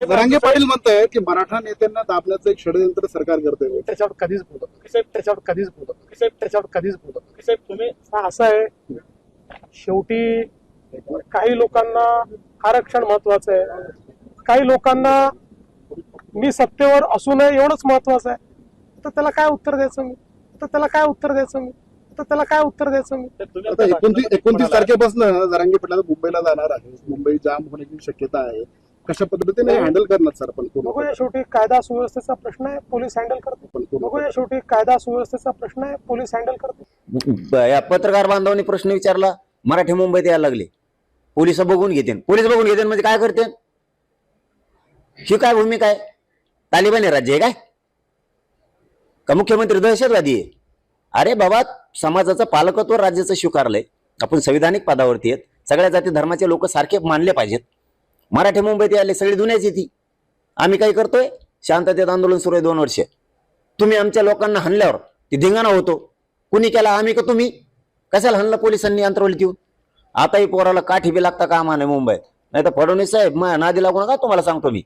जरांगे पाटील म्हणतायत की मराठा नेत्यांना दाबण्याचं एक षडयंत्र सरकार करतंय. त्याच्यावर कधीच बोलत. साहेब. त्याच्यावर कधीच बोलत. साहेब. त्याच्यावर कधीच बोलत. साहेब तुम्ही हा असं आहे. शेवटी काही लोकांना आरक्षण महत्वाचं आहे. काही लोकांना मी सत्तेवर असू नये एवढंच महत्वाचं आहे. तर त्याला काय उत्तर द्यायचं मी? तर त्याला काय उत्तर द्यायचं मी? तर त्याला काय उत्तर द्यायचं मी? एकोणतीस तारखेपासून जरांगे पाटील मुंबईला जाणार आहे. मुंबई जाम होण्याची शक्यता आहे. कशा पद्धतीने हँडल करणार सर आपण? बघूया शेवटी कायदा सुव्यवस्थेचा प्रश्न आहे पोलीस हँडल करतो? बघूया शेवटी कायदा सुव्यवस्थेचा प्रश्न आहे पोलीस हँडल करतो. या पत्रकार बांधवांनी प्रश्न विचारला मराठी मुंबईत यायला लागले. पोलीस बघून घेते पोलीस बघून घेते म्हणजे काय करते ही काय भूमिका आहे तालिबानी राज्य आहे काय? का मुख्यमंत्री दहशतवादी आहे? अरे बाबा समाजाचं पालकत्व राज्याचं स्वीकारलंय. आपण संविधानिक पदावरती आहेत. सगळ्या जाती धर्माचे लोक सारखे मानले पाहिजेत. मराठी मुंबईत आले सगळी दुनियाच येते. आम्ही काय करतोय? शांततेत आंदोलन सुरू आहे दोन वर्ष. तुम्ही आमच्या लोकांना हाणल्यावर ती धिंगाणा होतो. कुणी केला आम्ही का तुम्ही? कशाला हाणलं पोलिसांनी अंतरवली देऊन आताही पोराला काठी बी लागता कामा नाही मुंबईत. नाही तर फडणवीस साहेब मा नादी लागू नका तुम्हाला सांगतो मी.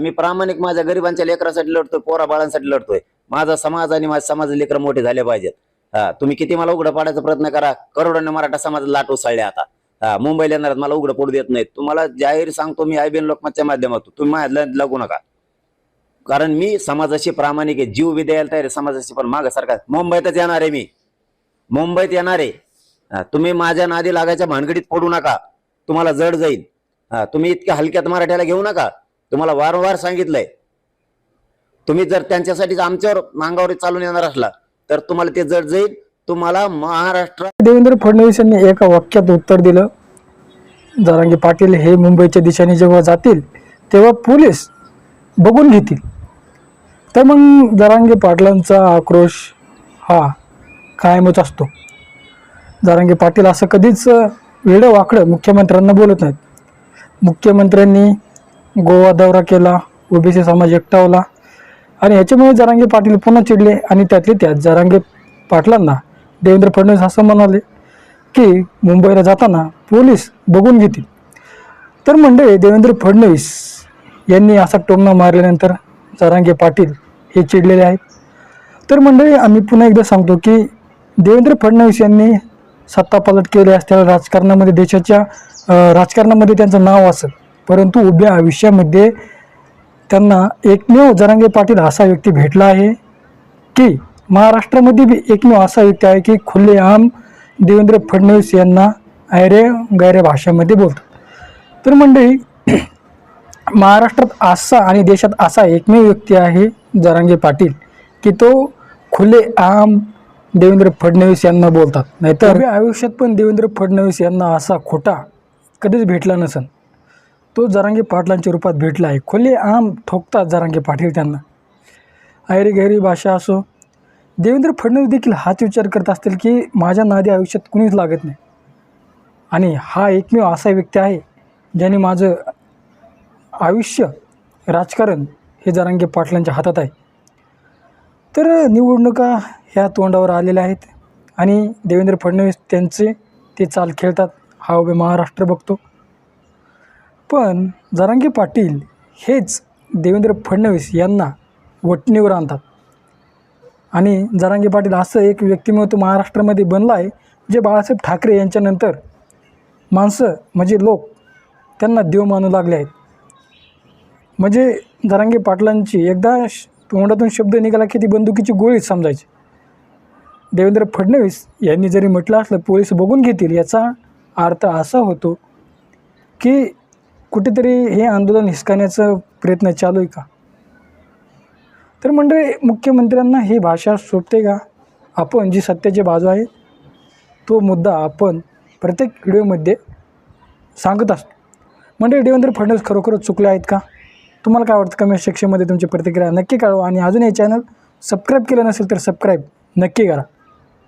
मी प्रामाणिक माझ्या गरिबांच्या लेकरासाठी लढतोय पोरा बाळांसाठी लढतोय. माझा समाज आणि माझ्या समाज लेकर मोठे झाले पाहिजेत. हा तुम्ही किती मला उघडं पाडायचा प्रयत्न करा. करोडांनी मराठा समाज लाट उसळले आता. हा मुंबईला येणार मला उघडं पडू देत नाहीत. तुम्हाला जाहीर सांगतो मी आय बिन लोकमतच्या माध्यमातून. तुम्ही माझ्या लागू नका. कारण मी समाजाशी प्रामाणिक आहे जीव बी द्यायला तयार समाजाशी पण माग सरकार मुंबईतच येणार आहे मी. मुंबईत येणार आहे. तुम्ही माझ्या नादी लागायच्या भानगडीत पडू नका. तुम्हाला जड जाईल. हा तुम्ही इतक्या हलक्यात मराठ्याला घेऊ नका. तुम्हाला वारंवार सांगितलंय. तुम्ही जर त्यांच्यासाठी आमच्यावर मांगावर चालून येणार असला तर तुम्हाला ते जड जाईल. तुम्हाला महाराष्ट्र देवेंद्र फडणवीस यांनी एका वाक्यात उत्तर दिलं. जरांगे पाटील हे मुंबईच्या दिशेने जेव्हा जातील तेव्हा पोलीस बघून घेतील. तर मग जरांगे पाटलांचा आक्रोश हा कायमच असतो. जरांगे पाटील असं कधीच वेडं वाकडं मुख्यमंत्र्यांना बोलत नाहीत. मुख्यमंत्र्यांनी गोवा दौरा केला ओबीसी समाज एकटावला. आणि ह्याच्यामुळे जरांगे पाटील पुन्हा चिडले आणि त्यातले त्यात जरांगे पाटलांना देवेंद्र फडणवीस असं म्हणाले की मुंबईला जाताना पोलीस बघून घेतील. तर मंडळी देवेंद्र फडणवीस यांनी असा टोमणा मारल्यानंतर जरांगे पाटील हे चिडलेले आहेत. तर मंडळी आम्ही पुन्हा एकदा सांगतो की देवेंद्र फडणवीस यांनी सत्ता पालट केली असल्यास राजकारणामध्ये देशाच्या राजकारणामध्ये त्यांचं नाव असेल. परंतु उभ्या आयुष्यामध्ये त्यांना एकमेव जरांगे पाटील असा व्यक्ती भेटला आहे की महाराष्ट्रामध्ये बी एकमेव असा व्यक्ती आहे की खुलेआम देवेंद्र फडणवीस यांना ऐरे गैरे भाषेमध्ये बोलतात. तर मंडळी महाराष्ट्रात असा आणि देशात असा एकमेव व्यक्ती आहे जरांगे पाटील की तो खुलेआम देवेंद्र फडणवीस यांना बोलतात. नाहीतर आयुष्यात पण देवेंद्र फडणवीस यांना असा खोटा कधीच भेटला नसेल तो जरांगे पाटलांच्या रूपात भेटला आहे. खुले आम ठोकतात जरांगे पाटील त्यांना. ऐरी गैरी भाषा असो देवेंद्र फडणवीस देखील हाच विचार करत असतील की माझ्या नादी आयुष्यात कुणीच लागत नाही. आणि हा एकमेव असा व्यक्ती आहे ज्याने माझं आयुष्य राजकारण हे जरांगे पाटलांच्या हातात आहे. तर निवडणुका ह्या तोंडावर आलेल्या आहेत आणि देवेंद्र फडणवीस त्यांचे ते चाल खेळतात हा उभे महाराष्ट्र बघतो. पण जरांगे पाटील हेच देवेंद्र फडणवीस यांना वटणीवर आणतात. आणि जरांगे पाटील असं एक व्यक्तिमत्व महाराष्ट्रामध्ये बनलं आहे जे बाळासाहेब ठाकरे यांच्यानंतर माणसं म्हणजे लोक त्यांना देव मानू लागले आहेत. म्हणजे जरांगे पाटलांची एकदा श- तोंडातून शब्द निघाला की ती बंदुकीची गोळीच समजायची. देवेंद्र फडणवीस यांनी जरी म्हटलं असलं पोलीस बघून घेतील याचा अर्थ असा होतो की कुठेतरी हे आंदोलन हिसकाण्याचा प्रयत्न चालू आहे का? तर मंडळी मुख्यमंत्र्यांना ही भाषा सोपते का? आपण जी सत्याची बाजू आहे तो मुद्दा आपण प्रत्येक व्हिडिओमध्ये सांगत असतो. म्हणजे देवेंद्र फडणवीस खरोखरच चुकले आहेत का? तुम्हाला काय वाटतं? कमेंट सेक्शनमध्ये तुमची प्रतिक्रिया नक्की कळवा. आणि अजून हे चॅनल सबस्क्राईब केलं नसेल तर सबस्क्राईब नक्की करा.